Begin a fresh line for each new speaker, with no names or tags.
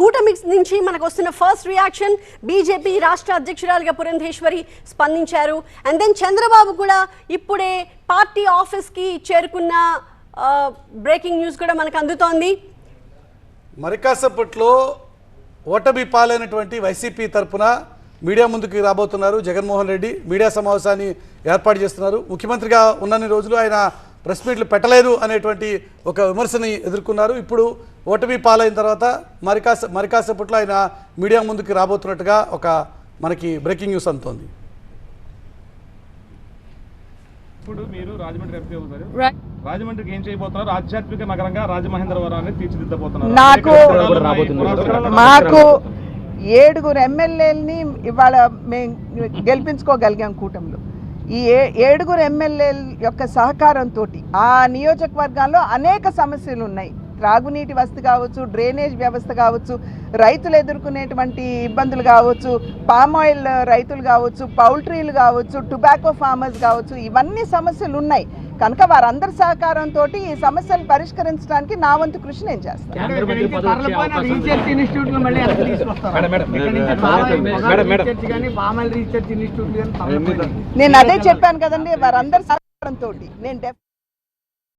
కూటమి నుంచి మనకు వస్తున్న ఫస్ట్ రియాక్షన్ బీజేపీ రాష్ట్ర అధ్యక్షురాలుగా పురంధేశ్వరి స్పందించారు. అండ్ దెన్ చంద్రబాబు కూడా ఇప్పుడే పార్టీ ఆఫీస్కి చేరుకున్న బ్రేకింగ్ న్యూస్ కూడా మనకు అందుతోంది.
మరికాసపట్లో ఓటమి పాలైనటువంటి వైసీపీ తరపున మీడియా ముందుకు రాబోతున్నారు జగన్మోహన్ రెడ్డి. మీడియా సమావేశాన్ని ఏర్పాటు చేస్తున్నారు. ముఖ్యమంత్రిగా ఉన్నన్ని రోజులు ఆయన ప్రెస్ మీట్లు పెట్టలేదు అనేటువంటి ఒక విమర్శని ఎదుర్కొన్నారు. ఇప్పుడు ఓటమి పాలైన తర్వాత మరి కాసే మరి కాసేపట్లో ఆయన మీడియా ముందుకు రాబోతున్నట్టుగా ఒక మనకి బ్రేకింగ్ న్యూస్ అందుతోంది.
ఇప్పుడు మీరు రాజమండ్రి ఎంపీ అవుతారు. రాజమండ్రికి ఏం చేయబోతున్నారు? ఆధ్యాత్మిక నగరంగా రాజమహేంద్రవరాన్ని తీర్చిదిద్దబోతున్నారు.
నాకు మాకు ఏడుగురు ఎమ్మెల్యేలని ఇవాళ మేము గెలిపించుకోగలిగాం కూటమిలో. ఈ ఏ ఏడుగురు ఎమ్మెల్యేల యొక్క సహకారంతో ఆ నియోజకవర్గాల్లో అనేక సమస్యలు ఉన్నాయి. త్రాగునీటి వసతి కావచ్చు డ్రైనేజ్ వ్యవస్థ కావచ్చు రైతులు ఎదుర్కొనేటువంటి ఇబ్బందులు కావచ్చు పామ్ ఆయిల్ రైతులు కావచ్చు పౌల్ట్రీలు కావచ్చు టొబాకో ఫార్మర్స్ కావచ్చు ఇవన్నీ సమస్యలు ఉన్నాయి. కనుక వారందరి సహకారంతో ఈ సమస్యలు పరిష్కరించడానికి నా వంతు కృషి నేను చేస్తాను. నేను అదే చెప్పాను కదండి వారందరి సహకారంతో నేను